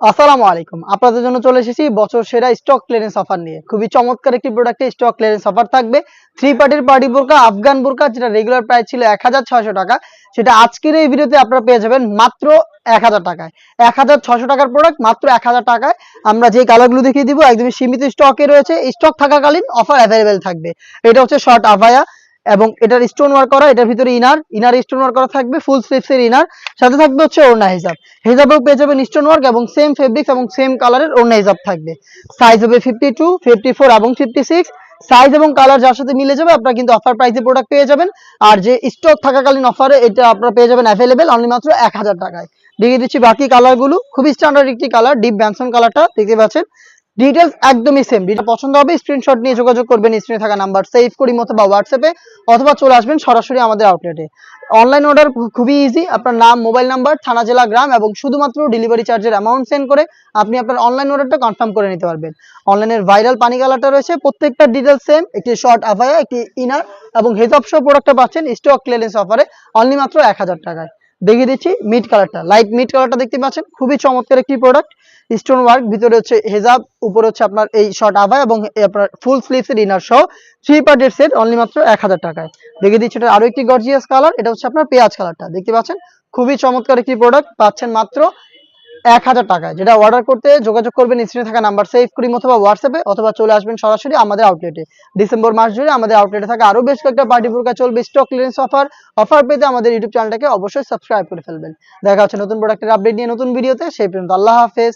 আসসালামু আলাইকুম। আপনাদের জন্য চলে এসেছি বছর সেরা স্টক ক্লিয়ারেন্স অফার নিয়ে। খুবই চমৎকার একটি প্রোডাক্টে স্টক ক্লিয়ারেন্স অফার থাকবে। থ্রি পার্টির পার্টি বোরকা আফগান বোরকা যেটা রেগুলার প্রাইস ছিল এক হাজার ছয়শো টাকা। সেটা আজকের এই ভিডিওতে আপনারা পেয়ে যাবেন মাত্র এক হাজার টাকায়। এক হাজার ছশো টাকার প্রোডাক্ট মাত্র এক হাজার টাকায়। আমরা যে কালারগুলো দেখিয়ে দিব, একদমই সীমিত স্টকে রয়েছে। স্টক থাকাকালীন অফার অ্যাভেলেবেল থাকবে। এটা হচ্ছে শর্ট আভায়া এবং এটার স্টোন ওয়ার্ক করা, এটার ভিতরে ইনার ইনার স্টোন ওয়ার্ক করা থাকবে ফুল স্লিভস এর ইনার সাথে থাকবে হচ্ছে ওড়না হিসাব হিসাবেও পেয়ে যাবেন স্টোন ওয়ার্ক এবং সেম ফেব্রিক্স এবং সেম কালারের ওড়না হিসাব থাকবে। সাইজ হবে ফিফটি টু ফিফটি ফোর এবং ফিফটি সিক্স সাইজ এবং কালার যার সাথে মিলে যাবে, আপনারা কিন্তু অফার প্রাইসে প্রোডাক্ট পেয়ে যাবেন। আর যে স্টক থাকাকালীন অফারে এটা আপনারা পেয়ে যাবেন অ্যাভেলেবেল অনলি মাত্র এক হাজার টাকায়। দেখিয়ে দিচ্ছি বাকি কালারগুলো খুবই স্ট্যান্ডার্ড একটি কালার ডিপ ব্যানসন কালারটা দেখতে পাচ্ছেন। ডিটেলস একদমই সেম যেটা পছন্দ হবে স্ক্রিনশট নিয়ে যোগাযোগ করবেন স্ক্রিনে থাকা নাম্বার সেভ করি মতো বা হোয়াটসঅ্যাপে অথবা চলে আসবেন সরাসরি আমাদের আউটলেটে অনলাইন অর্ডার খুবই ইজি আপনার নাম মোবাইল নাম্বার থানা, জেলা, গ্রাম এবং শুধুমাত্র ডেলিভারি চার্জের অ্যামাউন্ট সেন্ড করে আপনি আপনার অনলাইন অর্ডারটা কনফার্ম করে নিতে পারবেন। অনলাইনের ভাইরাল পানি কালারটা রয়েছে, প্রত্যেকটা ডিটেলস সেম একটি শর্ট আভায়া একটি ইনার এবং হেজঅপ শো প্রোডাক্টটা পাচ্ছেন স্টক ক্লিয়ারেন্স অফারে অনলি মাত্র এক হাজার টাকায়। দেখিয়ে দিচ্ছি মিড কালারটা লাইট মিড কালারটা দেখতে পাচ্ছেন? খুবই চমৎকার একটি প্রোডাক্ট স্টোন ওয়ার্ক ভিতরে হচ্ছে হেজাব উপরে হচ্ছে আপনার এই শর্ট আভা এবং আপনার ফুল স্লিভস এর ইনার সহ থ্রি পার্টের সেট অনলি মাত্র এক হাজার টাকায়। দেখিয়ে দিচ্ছি এটা আরও একটি গর্জিয়াস কালার এটা হচ্ছে আপনার পেঁয়াজ কালারটা দেখতে পাচ্ছেন? খুবই চমৎকার একটি প্রোডাক্ট পাচ্ছেন মাত্র এক হাজার টাকায়। যেটা অর্ডার করতে যোগাযোগ করবেন স্ক্রিনে থাকা নাম্বার সেভ করিম অথবা হোয়াটসঅ্যাপে অথবা চলে আসবেন সরাসরি আমাদের আউটলেটে ডিসেম্বর মাস জুড়ে আমাদের আউটলেটে থাকা আরও বেশ কয়েকটা পার্টি পুরকা চলবে স্টক ক্লিয়ারেন্স অফার অফার পেতে আমাদের ইউটিউব চ্যানেলটাকে অবশ্যই সাবস্ক্রাইব করে ফেলবেন। দেখা হচ্ছে নতুন প্রোডাক্টের আপডেট নিয়ে নতুন ভিডিওতে সেই পর্যন্ত আল্লাহ হাফেজ।